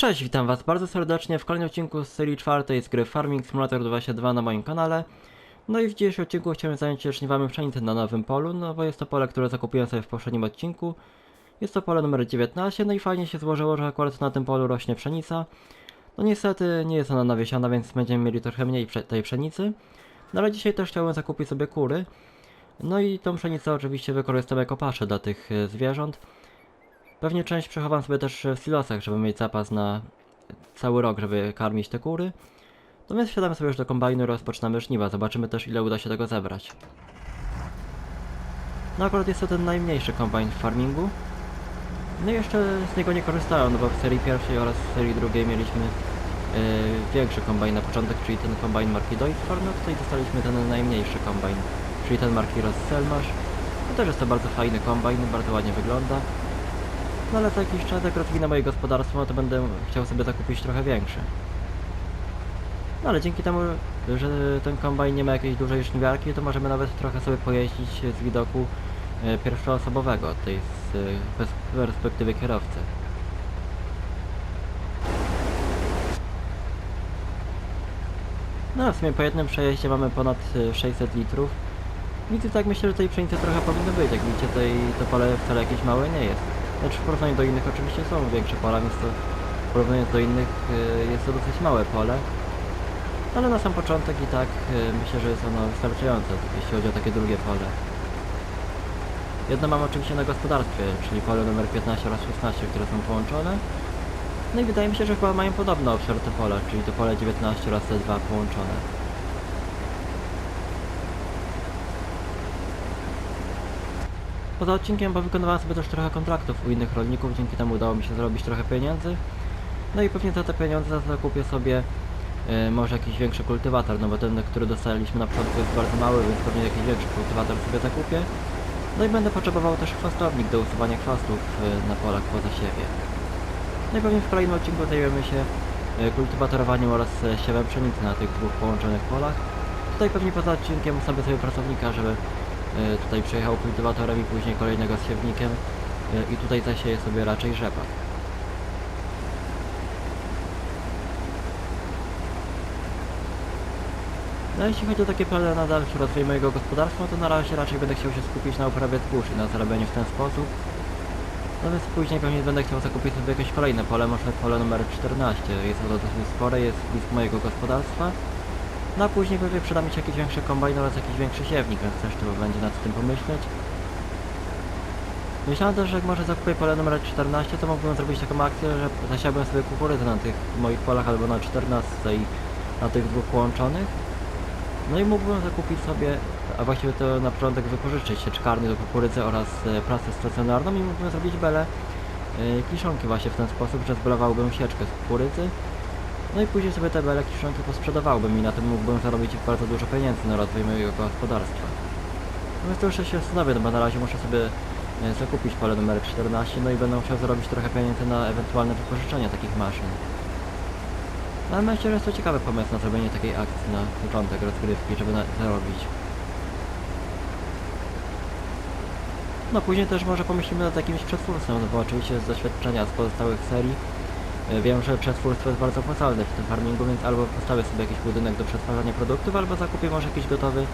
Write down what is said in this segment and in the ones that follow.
Cześć, witam was bardzo serdecznie w kolejnym odcinku z serii czwartej z gry Farming Simulator 22 na moim kanale. No i w dzisiejszym odcinku chciałem zająć się żniwami pszenicy na nowym polu, no bo jest to pole, które zakupiłem sobie w poprzednim odcinku. Jest to pole numer 19, no i fajnie się złożyło, że akurat na tym polu rośnie pszenica. No niestety nie jest ona nawiesiona, więc będziemy mieli trochę mniej tej pszenicy. No ale dzisiaj też chciałem zakupić sobie kury. No i tą pszenicę oczywiście wykorzystam jako paszę dla tych e, zwierząt. Pewnie część przechowam sobie też w silosach, żeby mieć zapas na cały rok, żeby karmić te kury. Więc wsiadamy sobie już do kombajnu i rozpoczynamy żniwa. Zobaczymy też ile uda się tego zebrać. No akurat jest to ten najmniejszy kombajn w farmingu. No i jeszcze z niego nie korzystałem, no bo w serii pierwszej oraz w serii drugiej mieliśmy yy, większy kombajn na początek, czyli ten kombajn marki Deutschland, no tutaj dostaliśmy ten najmniejszy kombajn, czyli ten marki Rosselmash. No też jest to bardzo fajny kombajn, bardzo ładnie wygląda. No ale za jakiś czas, jak rozwinę moje gospodarstwo, no to będę chciał sobie zakupić trochę większy. No ale dzięki temu, że ten kombajn nie ma jakiejś dużej żniwiarki, to możemy nawet trochę sobie pojeździć z widoku e, pierwszoosobowego, tej z e, pers- perspektywy kierowcy. No w sumie po jednym przejeździe mamy ponad e, 600 litrów. Nic tak myślę, że tej pszenicy trochę powinno być. Jak widzicie, tej, to pole wcale jakieś małe nie jest. Znaczy w porównaniu do innych oczywiście są większe pola, więc to w porównaniu do innych e, jest to dosyć małe pole. Ale na sam początek i tak e, myślę, że jest ono wystarczające, jeśli chodzi o takie drugie pole. Jedno mam oczywiście na gospodarstwie, czyli pole numer 15 oraz 16, które są połączone. No i wydaje mi się, że chyba mają podobny obszar te pola, czyli to pole 19 oraz te dwa połączone. Poza odcinkiem wykonywałem sobie też trochę kontraktów u innych rolników, dzięki temu udało mi się zarobić trochę pieniędzy. No i pewnie za te pieniądze zakupię sobie e, może jakiś większy kultywator, no bo ten, który dostaliśmy na początku jest bardzo mały, więc pewnie jakiś większy kultywator sobie zakupię. No i będę potrzebował też chwastownik do usuwania chwastów e, na polach po zasiewie. No i pewnie w kolejnym odcinku zajmiemy się e, kultywatorowaniem oraz siewem pszenicy na tych dwóch połączonych polach. Tutaj pewnie poza odcinkiem ustawię sobie pracownika, żeby tutaj przyjechał kultywatorem i później kolejnego z siewnikiem e, i tutaj zasieje sobie raczej rzepak. No jeśli chodzi o takie plany na dalszy rozwój mojego gospodarstwa, to na razie raczej będę chciał się skupić na uprawie i na zarabianiu w ten sposób. Więc później pewnie będę chciał zakupić sobie jakieś kolejne pole, może pole numer 14. Jest ono dosyć spore, jest blisko mojego gospodarstwa. No a później pewnie przyda mi się jakiś większy kombajn oraz jakiś większy siewnik, więc też trzeba będzie nad tym pomyśleć. Myślałem też, że jak może zakupię pole numer 14, to mógłbym zrobić taką akcję, że zasiałbym sobie kukurydzę na tych moich polach albo na 14 i na tych dwóch połączonych. No i mógłbym zakupić sobie, a właściwie to na początek wypożyczyć sieczkarnię do kukurydzy oraz e, prasę stacjonarną i mógłbym zrobić belę e, kiszonki właśnie w ten sposób, że zbelowałbym sieczkę z kukurydzy. No i później sobie te bele kiszonki posprzedawałbym i na tym mógłbym zarobić bardzo dużo pieniędzy na rozwój mojego gospodarstwa. No to jeszcze się zastanowię, no bo na razie muszę sobie e, zakupić pole numer 14, no i będę musiał zarobić trochę pieniędzy na ewentualne wypożyczenie takich maszyn. No, Ale myślę, że jest to ciekawy pomysł na zrobienie takiej akcji na początek rozgrywki, żeby zarobić. No później też może pomyślimy nad jakimś przetwórstwem, no bo oczywiście z doświadczenia z pozostałych serii wiem, że przetwórstwo jest bardzo opłacalne w tym farmingu, więc albo postawię sobie jakiś budynek do przetwarzania produktów, albo zakupię może jakiś gotowy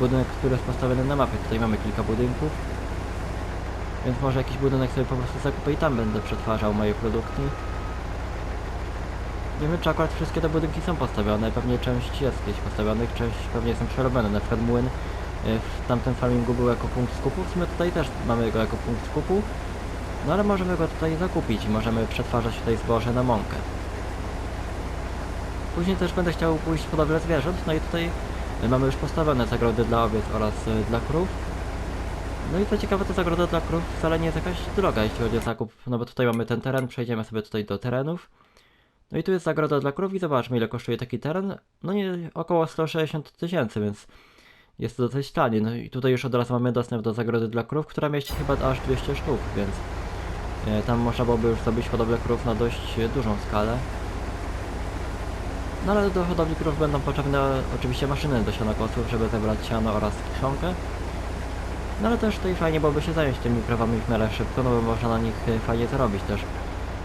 budynek, który jest postawiony na mapie. Tutaj mamy kilka budynków. Więc może jakiś budynek sobie po prostu zakupię i tam będę przetwarzał moje produkty. Nie wiem czy akurat wszystkie te budynki są postawione, pewnie część jest gdzieś postawionych, część pewnie są przerobione, na przykład młyn y, w tamtym farmingu był jako punkt skupu, w sumie tutaj też mamy go jako punkt skupu, no ale możemy go tutaj zakupić i możemy przetwarzać tutaj zboże na mąkę. Później też będę chciał pójść w hodowlę zwierząt, no i tutaj mamy już postawione zagrody dla owiec oraz y, dla krów. No i co ciekawe, ta zagroda dla krów wcale nie jest jakaś droga, jeśli chodzi o zakup, no bo tutaj mamy ten teren, przejdziemy sobie tutaj do terenów. No i tu jest zagroda dla krów i zobaczmy ile kosztuje taki teren. No nie, około 160 tysięcy, więc jest to dosyć tanie. No i tutaj już od razu mamy dostęp do zagrody dla krów, która mieści chyba aż 200 sztuk, więc e, tam można byłoby już zrobić hodowlę krów na dość e, dużą skalę. No ale do hodowli krów będą potrzebne oczywiście maszyny do sianokosów, żeby zebrać siano oraz kiszonkę. No ale też tutaj fajnie byłoby się zająć tymi krowami w miarę szybko, no bo można na nich e, fajnie zarobić też.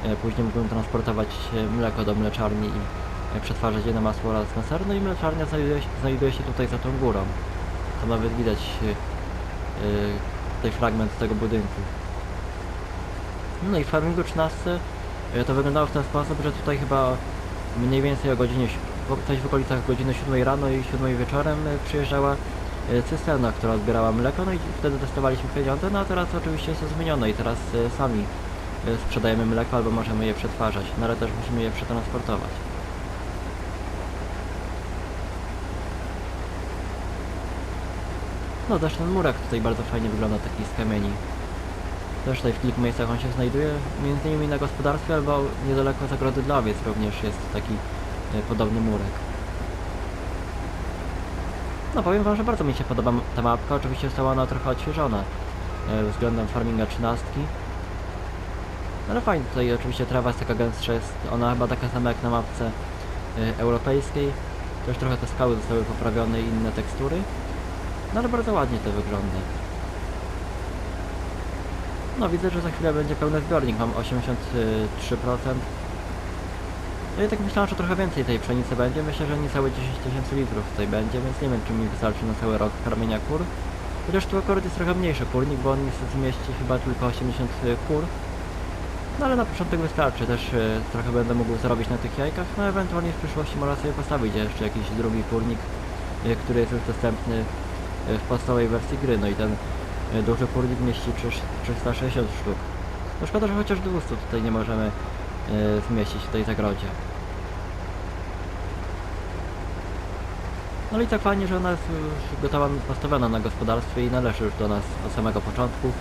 E, Później mógłbym transportować e, mleko do mleczarni i e, przetwarzać je na masło oraz na ser. No i mleczarnia znajduje się, znajduje się tutaj za tą górą. Tam nawet widać e, e, tutaj fragment tego budynku. No i w farmingu 13 e, to wyglądało w ten sposób, że tutaj chyba mniej więcej o godzinie, coś w okolicach godziny 7 rano i 7 wieczorem e, przyjeżdżała e, cysterna, która odbierała mleko, no i wtedy dostawaliśmy pieniądze, no a teraz oczywiście jest to zmienione i teraz e, sami sprzedajemy mleko albo możemy je przetwarzać, no ale też musimy je przetransportować. No też ten murek tutaj bardzo fajnie wygląda, taki z kamieni. Też tutaj w kilku miejscach on się znajduje, między innymi na gospodarstwie albo niedaleko zagrody dla owiec również jest taki e, podobny murek. No powiem wam, że bardzo mi się podoba ta mapka, oczywiście została ona trochę odświeżona e, względem farminga 13. Ale fajnie, tutaj oczywiście trawa jest taka gęstsza, jest ona chyba taka sama jak na mapce e, europejskiej. Też trochę te skały zostały poprawione i inne tekstury. No ale bardzo ładnie to wygląda. No widzę, że za chwilę będzie pełny zbiornik, mam 83%. No i tak myślałem, że trochę więcej tej pszenicy będzie, myślę, że niecałe 10 tysięcy litrów tutaj będzie, więc nie wiem czy mi wystarczy na cały rok karmienia kur. Chociaż tu akurat jest trochę mniejszy kurnik, bo on niestety zmieści chyba tylko 80 kur. No ale na początek wystarczy, też e, trochę będę mógł zarobić na tych jajkach, no ewentualnie w przyszłości można sobie postawić jeszcze jakiś drugi kurnik, e, który jest już dostępny e, w podstawowej wersji gry, no i ten duży kurnik mieści trzyś- 360 sztuk. No szkoda, że chociaż 200 tutaj nie możemy e, zmieścić w tej zagrodzie. No i tak fajnie, że ona jest już gotowa, postawiona na gospodarstwie i należy już do nas od samego początku,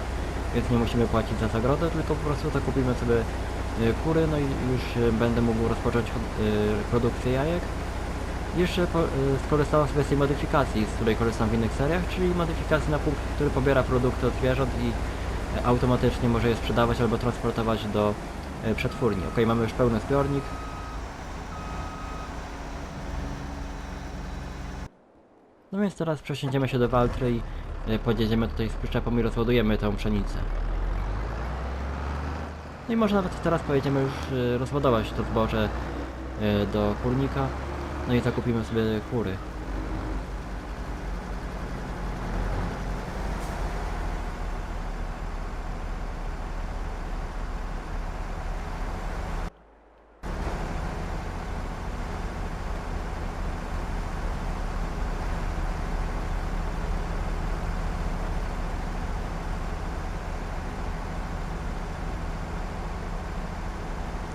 więc nie musimy płacić za zagrodę, tylko po prostu zakupimy sobie e, kury, no i już e, będę mógł rozpocząć e, produkcję jajek. Jeszcze y, skorzystałem z tej modyfikacji, z której korzystam w innych seriach, czyli modyfikacji na punkt, który pobiera produkty od zwierząt i y, automatycznie może je sprzedawać albo transportować do y, przetwórni. Ok, mamy już pełny zbiornik. No więc teraz przesiądziemy się do Waltry i y, podjedziemy tutaj z przyczepą i rozładujemy tę pszenicę. No i może nawet teraz pojedziemy już rozładować to zboże do kurnika. No i zakupimy sobie kury.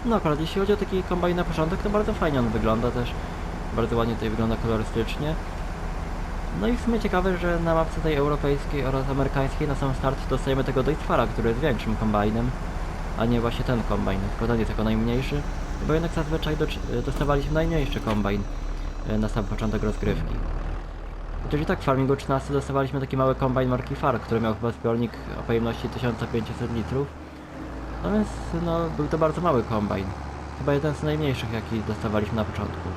No akurat jeśli chodzi o taki kombajn na początek, to bardzo fajnie on wygląda też. Bardzo ładnie tutaj wygląda kolorystycznie. No i w sumie ciekawe, że na mapce tej europejskiej oraz amerykańskiej na sam start dostajemy tego Deutzfara, który jest większym kombajnem, a nie właśnie ten kombajn, tylko ten jest jako najmniejszy, bo jednak zazwyczaj do, dostawaliśmy najmniejszy kombajn e, na sam początek rozgrywki. Czyli tak w Farmingu 13 dostawaliśmy taki mały kombajn marki Far, który miał chyba zbiornik o pojemności 1500 litrów. No więc no, był to bardzo mały kombajn. Chyba jeden z najmniejszych jaki dostawaliśmy na początku.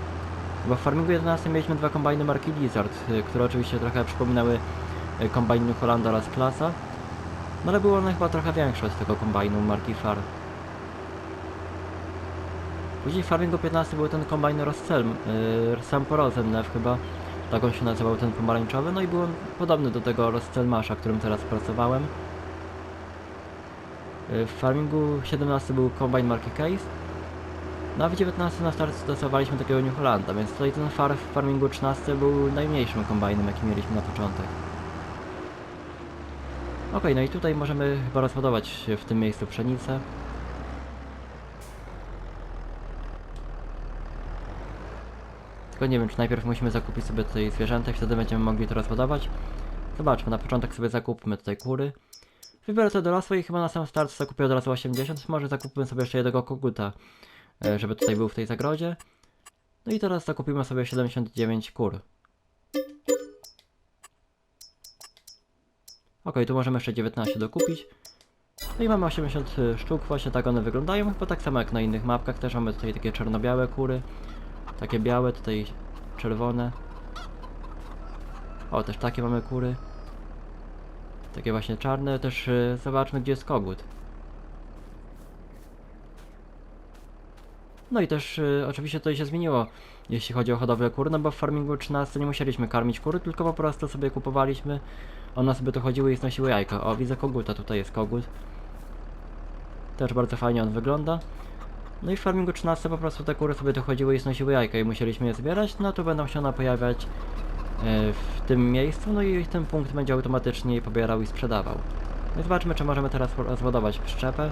Bo w Farmingu 11 mieliśmy dwa kombajny marki Blizzard, y, które oczywiście trochę przypominały y, kombajn New Holland oraz Klasa. No ale były one chyba trochę większe od tego kombajnu marki Far. Później w Farmingu 15 był ten kombajn Roscelm, yy, Sampo Rosennev chyba, tak on się nazywał, ten pomarańczowy, no i był on podobny do tego Roscelmasza, którym teraz pracowałem. Y, W farmingu 17 był kombajn marki Case. No a w 19 na start stosowaliśmy takiego New Hollanda, więc tutaj ten far w farmingu 13 był najmniejszym kombajnem jaki mieliśmy na początek. Okej, no i tutaj możemy chyba rozładować w tym miejscu pszenicę. Tylko nie wiem, czy najpierw musimy zakupić sobie tutaj zwierzęta i wtedy będziemy mogli to rozładować. Zobaczmy, na początek sobie zakupmy tutaj kury. Wybiorę to do lasu i chyba na sam start zakupię od razu 80, może zakupimy sobie jeszcze jednego koguta, żeby tutaj był w tej zagrodzie. No i teraz zakupimy sobie 79 kur. Ok, tu możemy jeszcze 19 dokupić. No i mamy 80 sztuk, właśnie tak one wyglądają, chyba tak samo jak na innych mapkach, też mamy tutaj takie czarno-białe kury. Takie białe, tutaj czerwone. O, też takie mamy kury. Takie właśnie czarne, też y, zobaczmy gdzie jest kogut. No i też y, oczywiście to się zmieniło, jeśli chodzi o hodowlę kur, no bo w farmingu 13 nie musieliśmy karmić kur, tylko po prostu sobie kupowaliśmy, one sobie tu chodziły i znosiły jajka. O, widzę koguta, tutaj jest kogut. Też bardzo fajnie on wygląda. No i w farmingu 13 po prostu te kury sobie tu chodziły i znosiły jajka i musieliśmy je zbierać, no to będą się one pojawiać e, w tym miejscu, no i ten punkt będzie automatycznie je pobierał i sprzedawał. No i zobaczmy, czy możemy teraz rozładować przyczepę.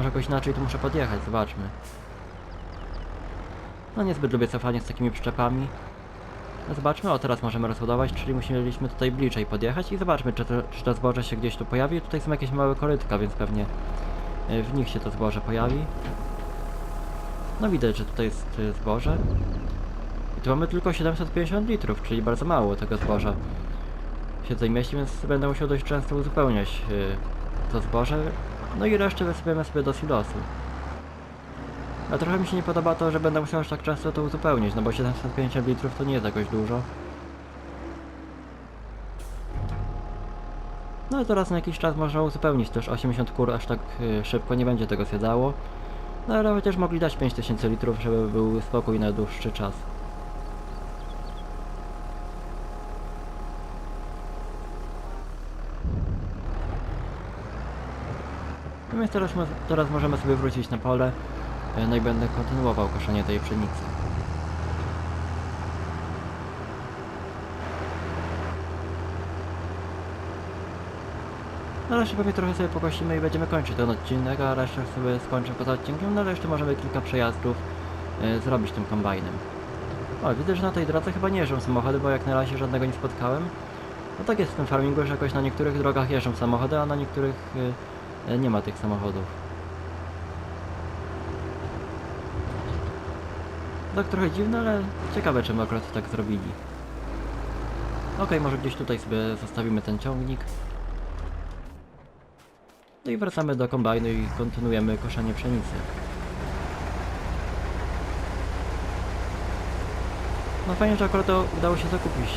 Może jakoś inaczej tu muszę podjechać, zobaczmy. No niezbyt lubię cofanie z takimi przyczepami. No zobaczmy, o teraz możemy rozładować, czyli musieliśmy tutaj bliżej podjechać i zobaczmy, czy to, czy to zboże się gdzieś tu pojawi. Tutaj są jakieś małe korytka, więc pewnie e, w nich się to zboże pojawi. No widać, że tutaj jest e, zboże. I tu mamy tylko 750 litrów, czyli bardzo mało tego zboża się tutaj mieści, więc będę musiał dość często uzupełniać e, to zboże. No i resztę wysypiemy sobie do silosu. A trochę mi się nie podoba to, że będę musiał aż tak często to uzupełnić, no bo 750 litrów to nie jest jakoś dużo. No i teraz na jakiś czas można uzupełnić też 80 kur, aż tak y, szybko nie będzie tego zjadało. No ale chociaż mogli dać 5000 litrów, żeby był spokój na dłuższy czas. Więc teraz, teraz możemy sobie wrócić na pole. E, No i będę kontynuował koszenie tej pszenicy. No resztę pewnie trochę sobie pokosimy i będziemy kończyć ten odcinek, a resztę sobie skończę poza odcinkiem, no ale jeszcze możemy kilka przejazdów e, zrobić tym kombajnem. O, widzę, że na tej drodze chyba nie jeżdżą samochody, bo jak na razie żadnego nie spotkałem. No tak jest w tym farmingu, że jakoś na niektórych drogach jeżdżą samochody, a na niektórych e, nie ma tych samochodów. Tak trochę dziwne, ale ciekawe czemu akurat tak zrobili. Okej, może gdzieś tutaj sobie zostawimy ten ciągnik. No i wracamy do kombajnu i kontynuujemy koszenie pszenicy. No fajnie, że akurat to udało się zakupić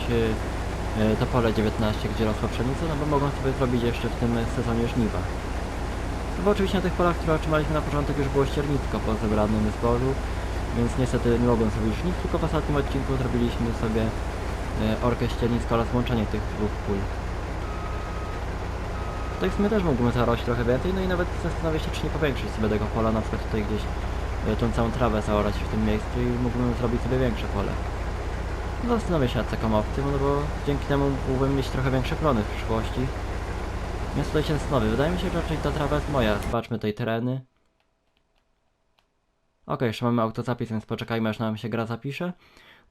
e, e, to pole 19, gdzie rosła pszenica, no bo mogą sobie zrobić jeszcze w tym sezonie żniwa. Bo oczywiście na tych polach, które otrzymaliśmy na początek już było ściernisko po zebranym zbożu, więc niestety nie mogłem zrobić żniw, tylko w ostatnim odcinku zrobiliśmy sobie e, orkę ścierniska oraz łączenie tych dwóch pól. Tak w sumie też mógłbym zarość trochę więcej, no i nawet zastanawiam się, czy nie powiększyć sobie tego pola, na przykład tutaj gdzieś e, tą całą trawę zaorać w tym miejscu i mógłbym zrobić sobie większe pole. Zastanawiam się nad taką opcją, no bo dzięki temu mógłbym mieć trochę większe plony w przyszłości. Się zastanowię, wydaje mi się, że raczej ta trawa jest moja. Zobaczmy tej tereny. Okej, jeszcze mamy autozapis, więc poczekajmy aż nam się gra zapisze.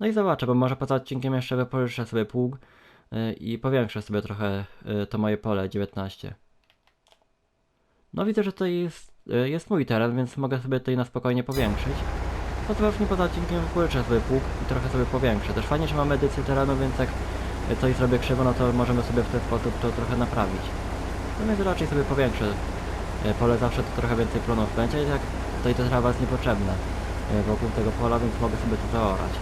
No i zobaczę, bo może poza odcinkiem jeszcze wypożyczę sobie pług yy, i powiększę sobie trochę yy, to moje pole 19. No widzę, że tutaj jest, yy, jest mój teren, więc mogę sobie tutaj na spokojnie powiększyć. No to pewnie poza odcinkiem wypożyczę sobie pług i trochę sobie powiększę. Też fajnie, że mamy edycję terenu, więc jak coś zrobię krzywo, no to możemy sobie w ten sposób to trochę naprawić. No więc raczej sobie powiększę yy, pole, zawsze to trochę więcej plonów będzie, jak tutaj ta trawa jest niepotrzebna yy, wokół tego pola, więc mogę sobie to zaorać.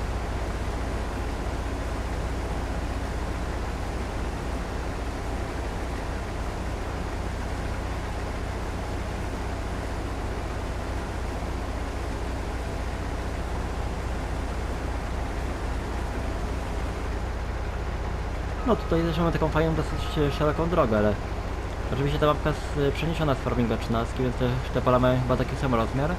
No tutaj też mamy taką fajną, dosyć e, szeroką drogę, ale oczywiście ta mapka jest e, przeniesiona z Farminga 13, więc też te pola mają chyba taki sam rozmiar.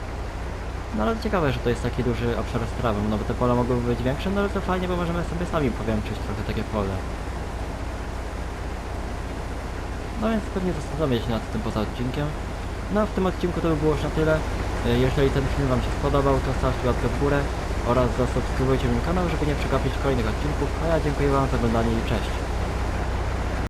No ale ciekawe, że to jest taki duży obszar z trawą, no bo te pola mogłyby być większe, no ale to fajnie, bo możemy sobie sami powiększyć trochę takie pole. No więc pewnie zastanowię się nad tym poza odcinkiem. No w tym odcinku to by było już na tyle. E, Jeżeli ten film Wam się spodobał, to stawcie łapkę w górę oraz zasubskrybujcie mój kanał, żeby nie przegapić kolejnych odcinków. A ja dziękuję Wam za oglądanie i cześć.